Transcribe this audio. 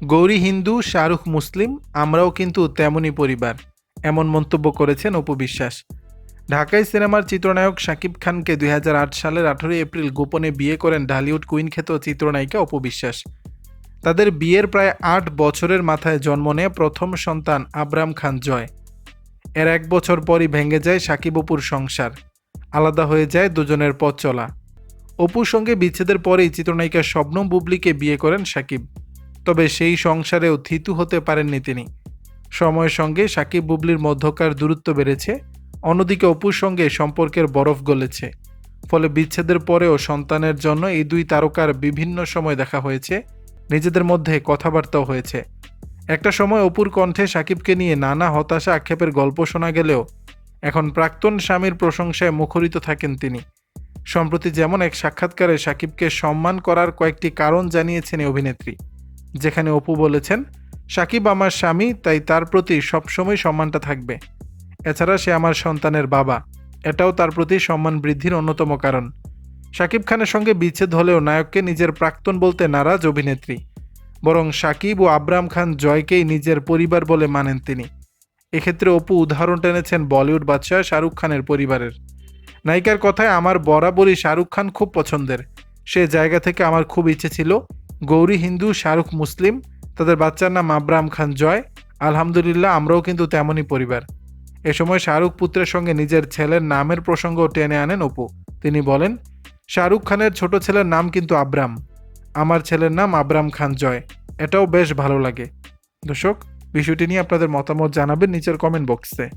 গৌরী হিন্দু, শাহরুখ মুসলিম, আমরাও কিন্তু তেমনই পরিবার, এমন মন্তব্য করেছেন অপু বিশ্বাস। ঢাকায় সিনেমার চিত্রনায়ক শাকিব খানকে দুই হাজার আট সালের আঠারোই এপ্রিল গোপনে বিয়ে করেন ঢালিউড কুইন খ্যাত চিত্রনায়িকা অপু বিশ্বাস। তাদের বিয়ের প্রায় আট বছরের মাথায় জন্ম নেয় প্রথম সন্তান আবরাম খান জয়। এর এক বছর পরই ভেঙে যায় সাকিব অপুর সংসার, আলাদা হয়ে যায় দুজনের পথ চলা। অপুর সঙ্গে বিচ্ছেদের পরেই চিত্রনায়িকা শবনম বুবলিকে বিয়ে করেন সাকিব তবে সেই সংসারেও থিতু হতে পারেননি তিনি। সময়ের সঙ্গে সাকিব বুবলির মধ্যকার দূরত্ব বেড়েছে, অন্যদিকে অপুর সঙ্গে সম্পর্কের বরফ গলেছে। ফলে বিচ্ছেদের পরেও সন্তানের জন্য এই দুই তারকার বিভিন্ন সময় দেখা হয়েছে, নিজেদের মধ্যে কথাবার্তাও হয়েছে। একটা সময় অপুর কণ্ঠে সাকিবকে নিয়ে নানা হতাশা আক্ষেপের গল্প শোনা গেলেও এখন প্রাক্তন স্বামীর প্রশংসায় মুখরিত থাকেন তিনি। সম্প্রতি যেমন এক সাক্ষাৎকারে সাকিবকে সম্মান করার কয়েকটি কারণ জানিয়েছেন অভিনেত্রী। যেখানে অপু বলেছেন, সাকিব আমার স্বামী, তাই তার প্রতি সবসময় সম্মানটা থাকবে। এছাড়া সে আমার সন্তানের বাবা। এটাও তার প্রতি সম্মান বৃদ্ধির অন্যতম কারণ। সাকিব খানের সঙ্গে বিচ্ছেদ হলেও নায়ককে নিজের প্রাক্তন বলতে নারাজ অভিনেত্রী। বরং সাকিব ও আবরাম খান জয়কেই নিজের পরিবার বলে মানেন তিনি। এক্ষেত্রে অপু উদাহরণ টেনেছেন বলিউড বাদশাহ শাহরুখ খানের পরিবারের। নায়িকার কথায়, আমার বরাবরই শাহরুখ খান খুব পছন্দের। সে জায়গা থেকে আমার খুব ইচ্ছে ছিল গৌরী হিন্দু, শাহরুখ মুসলিম, তাদের বাচ্চার নাম আবরাম খান জয়। আলহামদুলিল্লাহ, আমরাও কিন্তু তেমনই পরিবার। এ সময় শাহরুখ পুত্রের সঙ্গে নিজের ছেলের নামের প্রসঙ্গ টেনে আনেন অপু। তিনি বলেন, শাহরুখ খানের ছোট ছেলের নাম কিন্তু আব্রাম আমার ছেলের নাম আবরাম খান জয়। এটাও বেশ ভালো লাগে। দর্শক, বিষয়টি নিয়ে আপনাদের মতামত জানাবেন নিচের কমেন্ট বক্সে